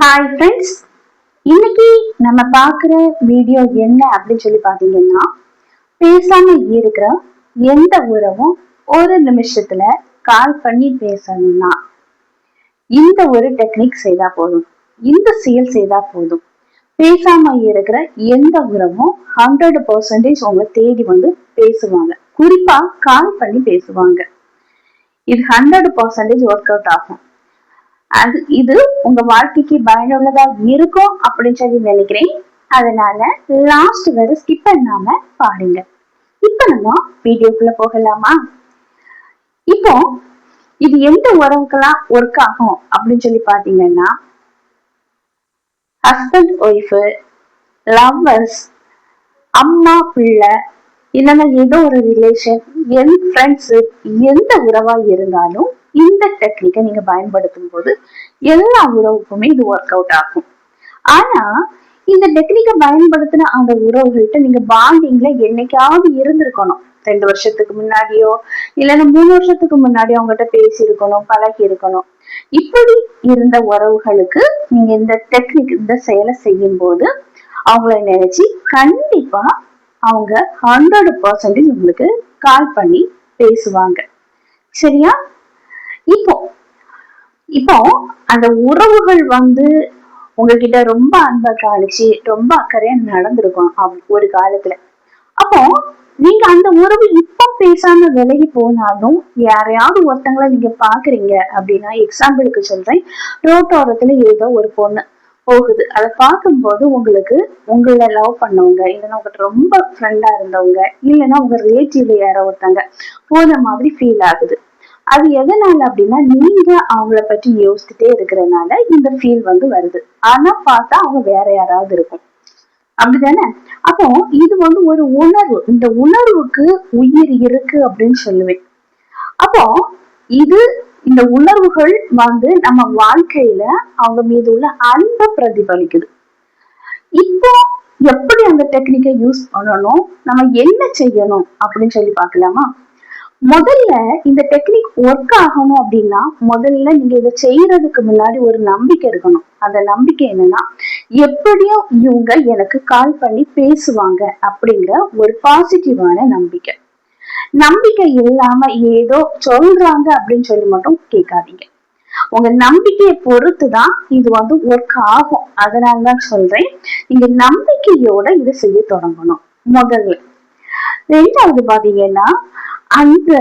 Hi friends இன்னைக்கு நம்ம பார்க்குற வீடியோ என்ன அப்படின்னு சொல்லி பார்த்தீங்கன்னா பேசாம இருக்கிற எந்த உறவும் ஒரு நிமிஷத்துல கால் பண்ணி பேசணும்னா இந்த ஒரு டெக்னிக் செய்தா போதும். இந்த செயல் செய்தா போதும். பேசாம இருக்கிற எந்த உறவும் ஹண்ட்ரட் பர்சன்டேஜ் உங்களை தேடி வந்து பேசுவாங்க. குறிப்பா கால் பண்ணி பேசுவாங்க. இது ஹண்ட்ரட் பர்சன்டேஜ் ஒர்க் அவுட் ஆகும். அது இது உங்க வாழ்க்கைக்கு பயனுள்ளதா இருக்கும் அப்படின்னு சொல்லி நினைக்கிறேன். அதனால லாஸ்ட் வரை ஸ்கிப் பண்ணாம பாருங்க. இப்ப நம்ம வீடியோக்குள்ள போகலாமா? இப்போ இது எந்த உறவுக்கெல்லாம் ஒர்க் ஆகும் அப்படின்னு சொல்லி பாத்தீங்கன்னா ஹஸ்பண்ட் ஒய்ஃபு லவ்வர்ஸ் அம்மா பிள்ளை இல்லைன்னா ஏதோ ஒரு ரிலேஷன் என் ஃப்ரெண்ட்ஷிப் எந்த உறவா இருந்தாலும் இந்த டெக்னிக்கை நீங்க பயன்படுத்தும் போது எல்லா உறவுக்குமே இது ஒர்க் அவுட் ஆகும். ஆனா இந்த டெக்னிக்கை பயன்படுத்தின அந்த உறவுகள்கிட்ட நீங்க பாண்டிங்ல என்னைக்காவது இருந்திருக்கணும். ரெண்டு வருஷத்துக்கு முன்னாடியோ இல்லைன்னா மூணு வருஷத்துக்கு முன்னாடியோ அவங்ககிட்ட பேசி இருக்கணும் பழகி இருக்கணும் இப்படி இருந்த உறவுகளுக்கு நீங்க இந்த டெக்னிக் இந்த செயலை செய்யும் போது அவங்கள நினைச்சு கண்டிப்பா அவங்க ஹண்ட்ரட் பர்சன்டேஜ் உங்களுக்கு கால் பண்ணி பேசுவாங்க. சரியா? இப்போ இப்போ அந்த உறவுகள் வந்து உங்ககிட்ட ரொம்ப அன்பை காணிச்சு ரொம்ப அக்கறையா நடந்திருக்கும் ஒரு காலத்துல. அப்போ நீங்க அந்த உறவு இப்போ பேசாம விலகி போனாலும் யாரையாவது ஒருத்தங்களை நீங்க பாக்குறீங்க அப்படின்னா எக்ஸாம்பிளுக்கு சொல்றேன். ரோட்டோரத்துல ஏதோ ஒரு பொண்ணு. போகுது. அதை பார்க்கும்போது உங்களுக்கு உங்களை லவ் பண்ணவங்க இல்லைன்னா உங்ககிட்ட ரொம்ப ஃப்ரெண்டா இருந்தவங்க இல்லைன்னா உங்க ரிலேட்டிவ்ல யாரோ ஒருத்தங்க போன மாதிரி ஃபீல் ஆகுது. அது எதனால அப்படின்னா நீங்க அவங்கள பற்றி யோசிச்சுட்டே இருக்கிறதுனால இந்த ஃபீல் வந்து வருது. ஆனா பார்த்தா அவங்க வேற யாராவது இருக்கும். அப்படிதானே? அப்போ இது வந்து ஒரு உணர்வு. இந்த உணர்வுக்கு உயிர் இருக்கு அப்படின்னு சொல்லுவேன். அப்போ இது இந்த உணர்வுகள் வந்து நம்ம வாழ்க்கையில அவங்க மீது உள்ள அன்பை பிரதிபலிக்குது. இப்போ எப்படி அந்த டெக்னிக்கை யூஸ் பண்ணணும் நம்ம என்ன செய்யணும் அப்படின்னு சொல்லி பார்க்கலாமா? முதல்ல இந்த டெக்னிக் ஒர்க் ஆகணும் அப்படின்னா முதல்ல நீங்க இதை செய்யறதுக்கு முன்னாடி ஒரு நம்பிக்கை இருக்கணும். அந்த நம்பிக்கை என்னன்னா எப்படியும் இவங்க எனக்கு கால் பண்ணி பேசுவாங்க அப்படிங்கிற ஒரு பாசிட்டிவான நம்பிக்கை. நம்பிக்கை இல்லாம ஏதோ சொல்றாங்க அப்படின்னு சொல்லி மட்டும் கேட்காதீங்க. உங்க நம்பிக்கையை பொறுத்து தான் இது வந்து ஒர்க் ஆகும். அதனால தான் சொல்றேன். நீங்க நம்பிக்கையோட இதை செய்ய தொடங்கணும். முதல்ல. ரெண்டாவது பாத்தீங்கன்னா அந்த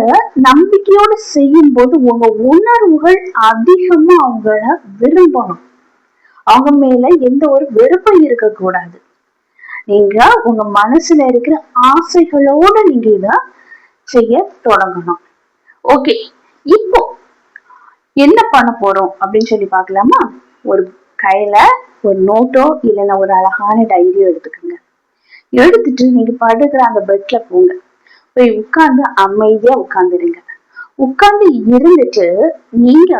நம்பிக்கையோட செய்யும் போது உங்க உணர்வுகள் அதிகமா அவங்கள விரும்பணும். அவங்க மேல எந்த ஒரு வெறுப்பும் இருக்கக்கூடாது. நீங்க உங்க மனசுல இருக்கிற ஆசைகளோட நீங்க இத செய்ய தொடங்கணும். ஓகே இப்போ என்ன பண்ண போறோம் அப்படின்னு சொல்லி பார்க்கலாமா? ஒரு கையில ஒரு நோட்டோ இல்லைன்னா ஒரு அழகான டைரியோ எடுத்துக்கோங்க. எடுத்துட்டு நீங்க படுக்கிற அந்த பெட்ல போங்க. போய் உட்கார்ந்து அமைதியா உட்கார்ந்துருங்க. உட்கார்ந்து இருந்துட்டு நீங்க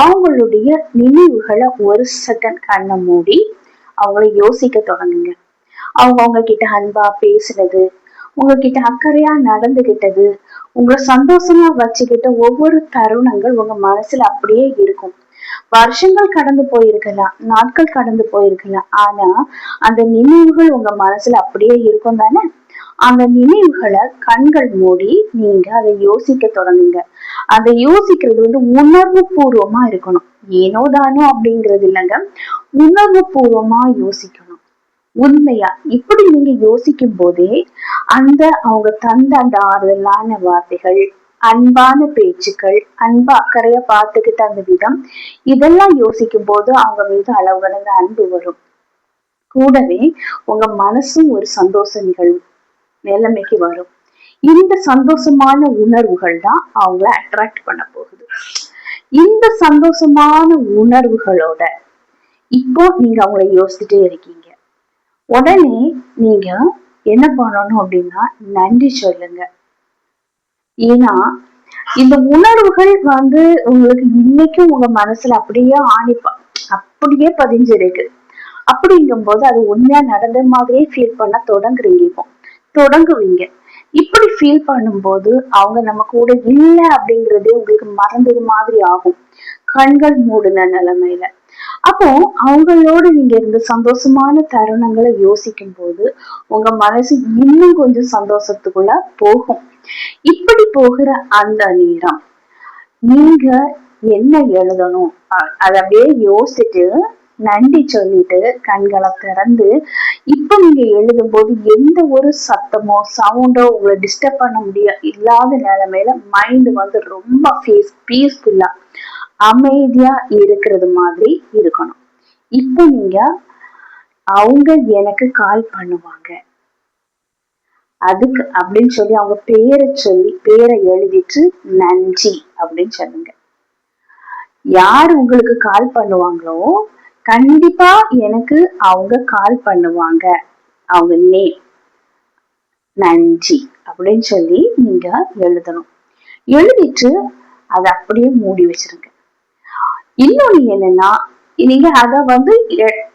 அவங்களுடைய நினைவுகளை ஒரு செகண்ட் கண்ணை மூடி அவங்கள யோசிக்க தொடங்குங்க. அவங்க அவங்க கிட்ட அன்பா பேசுறது உங்ககிட்ட அக்கறையா நடந்துகிட்டது உங்களை சந்தோஷமா வச்சுக்கிட்ட ஒவ்வொரு தருணங்கள் உங்க மனசுல அப்படியே இருக்கும். வருஷங்கள் கடந்து போயிருக்கலாம் நாட்கள் கடந்து போயிருக்கலாம். ஆனா அந்த நினைவுகள் உங்க மனசுல அப்படியே இருக்கும் தானே? அந்த நினைவுகளை கண்கள் மூடி நீங்க அதை யோசிக்க தொடங்குங்க. அதை யோசிக்கிறது வந்து உணர்வு பூர்வமா இருக்கணும். ஏனோ தானோ அப்படிங்கிறது இல்லைங்க உணர்வு பூர்வமா யோசிக்கணும். உண்மையா? இப்படி நீங்க யோசிக்கும் போதே அந்த அவங்க தந்த அந்த ஆறுதலான வார்த்தைகள் அன்பான பேச்சுக்கள் அன்பு அக்கறையா பார்த்துக்கிட்ட அந்த விதம் இதெல்லாம் யோசிக்கும் போது அவங்க மீது அளவு கடந்த அன்பு வரும். கூடவே உங்க மனசும் ஒரு சந்தோஷ நிகழ்வு நிலைமைக்கு வரும். இந்த சந்தோஷமான உணர்வுகள் தான் அவங்கள அட்ராக்ட் பண்ண போகுது. இந்த சந்தோஷமான உணர்வுகளோட இப்போ நீங்க அவங்கள யோசிச்சுட்டே இருக்கீங்க. உடனே நீங்க என்ன பண்ணணும் அப்படின்னா நன்றி சொல்லுங்க. ஏன்னா இந்த உணர்வுகள் வந்து உங்களுக்கு இன்னைக்கும் உங்க மனசுல அப்படியே ஆணிப்பா அப்படியே பதிஞ்சிருக்கு. அப்படிங்கும் போது அது உண்மையா நடந்த மாதிரியே ஃபீல் பண்ண தொடங்குறீங்க இப்போ. தொடங்குவீங்க. இப்படி ஃபீல் பண்ணும்போது அவங்க நம்ம கூட இல்லை அப்படிங்கறதே உங்களுக்கு மறந்தது மாதிரி ஆகும். கண்கள் மூடின நிலைமையில. அப்போ அவங்களோட நீங்க இருந்த சந்தோஷமான தருணங்களை யோசிக்கும் போது உங்க மனசு இன்னும் கொஞ்சம் சந்தோஷத்துக்குள்ள போகும். இப்படி போகிற அந்த நேரம் நீங்க என்ன எழுதணும்? அத அப்படியே யோசிச்சுட்டு நன்றி சொல்லிட்டு கண்களை திறந்து இப்ப நீங்க எழுதும் போது எந்த ஒரு சத்தமோ சவுண்டோ உங்களை டிஸ்டர்ப் பண்ண முடியாது இல்லாத நிலைமையில மைண்ட் வந்து ரொம்ப பீஸ்ஃபுல்லா அமைதியா இருக்கிறது மாதிரி இருக்கணும். இப்போ நீங்க அவங்க எனக்கு கால் பண்ணுவாங்க. அதுக்கு அப்படின்னு சொல்லி அவங்க பேரை சொல்லி பேரை எழுதிட்டு நன்றி அப்படின்னு சொல்லுங்க. யார் உங்களுக்கு கால் பண்ணுவாங்களோ கண்டிப்பா எனக்கு அவங்க கால் பண்ணுவாங்க. அவங்க நே நன்றி அப்படின்னு சொல்லி நீங்க எழுதணும். எழுதிட்டு அதை அப்படியே மூடி வச்சிருங்க. இன்னொன்னு என்னன்னா நீங்க அத வந்து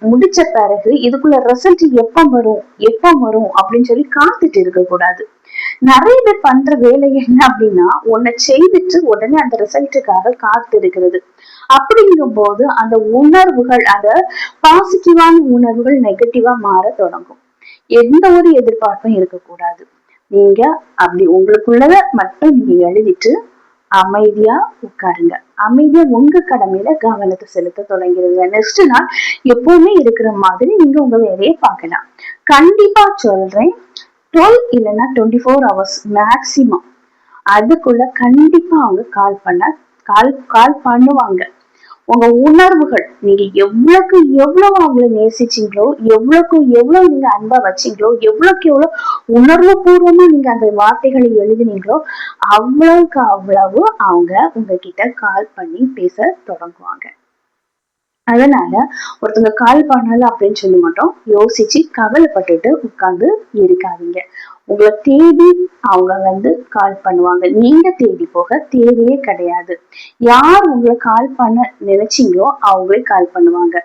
முடிச்ச பிறகு இதுக்குள்ள ரிசல்ட் எப்ப வரும் எப்ப வரும் அப்படின்னு சொல்லி காத்துட்டு இருக்க கூடாது நிறைய பேர் பண்ற வேலை என்ன அப்படின்னா உன்னை செய்துட்டு உடனே அந்த ரிசல்ட்டுக்காக காத்து இருக்கிறது. அப்படிங்கும் போது அந்த உணர்வுகள் அந்த பாசிட்டிவான உணர்வுகள் நெகட்டிவா மாற தொடங்கும். எந்த ஒரு எதிர்பார்ப்பும் இருக்கக்கூடாது. நீங்க அப்படி உங்களுக்குள்ளத மட்டும் நீங்க எழுதிட்டு அமைதியா உட்காருங்க. அமைதியா உங்க கடமையில கவனத்தை செலுத்த தொடங்கிடுங்க. நெக்ஸ்ட் நாள் எப்பவுமே இருக்கிற மாதிரி நீங்க உங்க வேலையை பார்க்கலாம். கண்டிப்பா சொல்றேன். டுவெல் இல்லைன்னா டுவெண்ட்டி ஃபோர் ஹவர்ஸ் மேக்சிமம் அதுக்குள்ள கண்டிப்பா அவங்க கால் பண்ண கால் கால் பண்ணுவாங்க. உங்க உணர்வுகள் நீங்க எவ்வளவுக்கு எவ்வளவு அவங்களை நேசிச்சீங்களோ எவ்வளவுக்கு எவ்வளவு நீங்க அன்பா வச்சீங்களோ எவ்வளவுக்கு எவ்வளவு உணர்வு பூர்வமா நீங்க அந்த வார்த்தைகளை எழுதினீங்களோ அவ்வளவுக்கு அவ்வளவு அவங்க உங்ககிட்ட கால் பண்ணி பேச தொடங்குவாங்க. அதனால ஒருத்தவங்க கால் பண்ணல அப்படின்னு சொல்லி மட்டும் யோசிச்சு கவலைப்பட்டுட்டு உட்கார்ந்து இருக்காதீங்க. உங்களை தேடி அவங்க வந்து கால் பண்ணுவாங்க. நீங்க தேடி போக தேவையே கிடையாது. யார் உங்களை கால் பண்ண நினைச்சீங்களோ அவங்களே கால் பண்ணுவாங்க.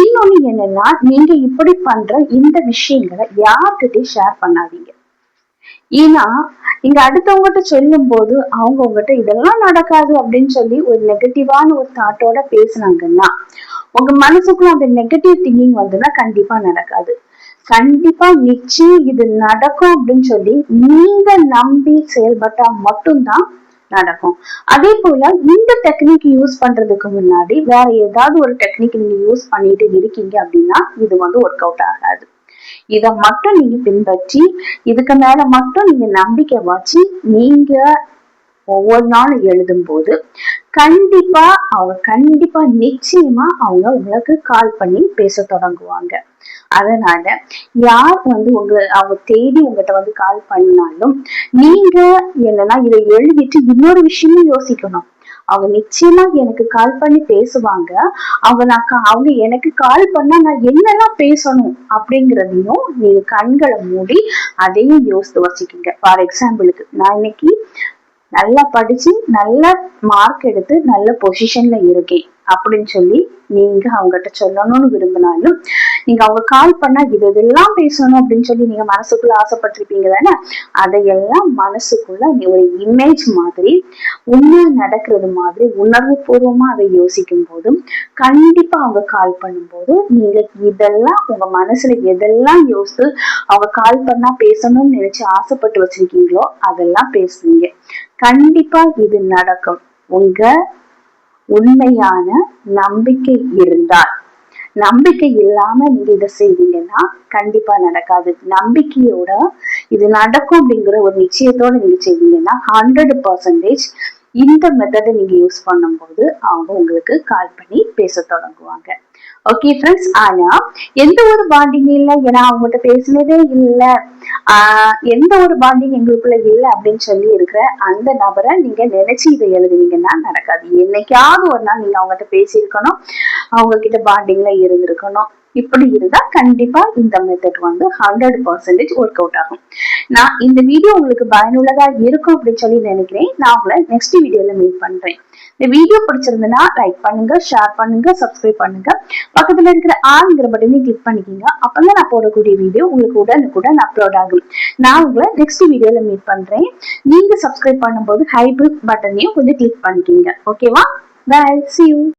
இன்னொன்னு என்னன்னா நீங்க இப்படி பண்ற இந்த விஷயங்களை யார்கிட்டயும் ஷேர் பண்ணாதீங்க. ஏன்னா நீங்க அடுத்தவங்ககிட்ட சொல்லும் போது அவங்க உங்ககிட்ட இதெல்லாம் நடக்காது அப்படின்னு சொல்லி ஒரு நெகட்டிவான ஒரு தாட்டோட பேசுனாங்கன்னா உங்க மனசுக்குள்ள அந்த நெகட்டிவ் திங்கிங் வந்துன்னா கண்டிப்பா நடக்காது. கண்டிப்பா நிச்சயம் இது நடக்கும் அப்படின்னு சொல்லி நீங்க நம்பி செயல்பட்டா மட்டும்தான் நடக்கும். அதே போல இந்த டெக்னிக் யூஸ் பண்றதுக்கு முன்னாடி வேற ஏதாவது ஒரு டெக்னிக் நீங்க யூஸ் பண்ணிட்டு இருக்கீங்க அப்படின்னா இது வந்து ஒர்க் அவுட் ஆகாது. இதை மட்டும் நீங்க பின்பற்றி இதுக்கு மேல மட்டும் நீங்க நம்பிக்கை வச்சு நீங்க ஒவ்வொரு நாளும் எழுதும் போது கண்டிப்பா அவங்க கண்டிப்பா நிச்சயமா அவங்க உங்களுக்கு கால் பண்ணி பேச தொடங்குவாங்க. அதனால யார் வந்து உங்க அவங்க தேடி உங்ககிட்ட வந்து கால் பண்ணாலும் நீங்க என்னன்னா இதை எழுதிட்டு இன்னொரு விஷயமும் யோசிக்கணும். அவங்க நிச்சயமா எனக்கு கால் பண்ணி பேசுவாங்க. அவங்க நான் அவங்க எனக்கு கால் பண்ணா நான் என்னெல்லாம் பேசணும் அப்படிங்கிறதையும் நீங்க கண்களை மூடி அதையும் யோசித்து வச்சுக்கோங்க. ஃபார் எக்ஸாம்பிளுக்கு நான் இன்னைக்கு நல்லா படிச்சு நல்ல மார்க் எடுத்து நல்ல பொசிஷன்ல இருக்கேன். அப்படின்னு சொல்லி நீங்க அவங்ககிட்ட சொல்லணும்னு விரும்பினாலும் நீங்க அவங்க கால் பண்ணா இது இதெல்லாம் பேசணும் அப்படின்னு சொல்லி நீங்க மனசுக்குள்ள ஆசைப்பட்டிருப்பீங்க தானே? அதையெல்லாம் மனசுக்குள்ள நீ ஒரு இமேஜ் மாதிரி உண்மை நடக்கிறது மாதிரி உணர்வு பூர்வமா அதை யோசிக்கும் போதும் கண்டிப்பா அவங்க கால் பண்ணும்போது நீங்க இதெல்லாம் உங்க மனசுல எதெல்லாம் யோசித்து அவங்க கால் பண்ணா பேசணும்னு நினைச்சு ஆசைப்பட்டு வச்சிருக்கீங்களோ அதெல்லாம் பேசுவீங்க. கண்டிப்பா இது நடக்கும். உங்க உண்மையான நம்பிக்கை இருந்தால். நம்பிக்கை இல்லாம நீங்க இதை செய்வீங்கன்னா கண்டிப்பா நடக்காது. நம்பிக்கையோட இது நடக்கும் அப்படிங்கிற ஒரு நிச்சயத்தோட நீங்க செய்வீங்கன்னா ஹண்ட்ரட் பர்சன்டேஜ் இந்த மெத்தடை நீங்க யூஸ் பண்ணும்போது அவங்க உங்களுக்கு கால் பண்ணி பேச தொடங்குவாங்க. ஓகே ஃப்ரெண்ட்ஸ் ஆனா எந்த ஒரு பாண்டிங் இல்லை ஏன்னா அவங்ககிட்ட பேசினதே இல்லை. ஆஹ் எந்த ஒரு பாண்டிங் எங்களுக்குள்ள இல்லை அப்படின்னு சொல்லி இருக்கிற அந்த நபரை நீங்க நினைச்சு இதை எழுதுனீங்கன்னா நடக்காது. என்னைக்காவது ஒரு நாள் நீங்க அவங்ககிட்ட பேசியிருக்கணும் அவங்க கிட்ட பாண்டிங்ல இருந்திருக்கணும். இப்படி இருந்தா கண்டிப்பா இந்த மெத்தட் வந்து ஹண்ட்ரட் பர்சன்டேஜ் ஒர்க் அவுட் ஆகும். நான் இந்த வீடியோ உங்களுக்கு பயனுள்ளதா இருக்கும் அப்படின்னு சொல்லி நினைக்கிறேன். நான் உங்களை நெக்ஸ்ட் வீடியோல மீட் பண்றேன். இந்த வீடியோ பிடிச்சிருந்ததுன்னா லைக் பண்ணுங்க ஷேர் பண்ணுங்க சப்ஸ்கிரைப் பண்ணுங்க. பக்கத்துல இருக்கிற ஆளுங்கிற பட்டனையும் கிளிக் பண்ணிக்கிங்க. அப்பதான் நான் போடக்கூடிய வீடியோ உங்களுக்கு உடனுக்குடன் அப்லோட் ஆகும். நான் உங்களை நெக்ஸ்ட் வீடியோல மீட் பண்றேன். நீங்க சப்ஸ்கிரைப் பண்ணும்போது ஹைபிள் பட்டனையும் கொஞ்சம் கிளிக் பண்ணிக்கிங்க. ஓகேவா பாய் சி யூ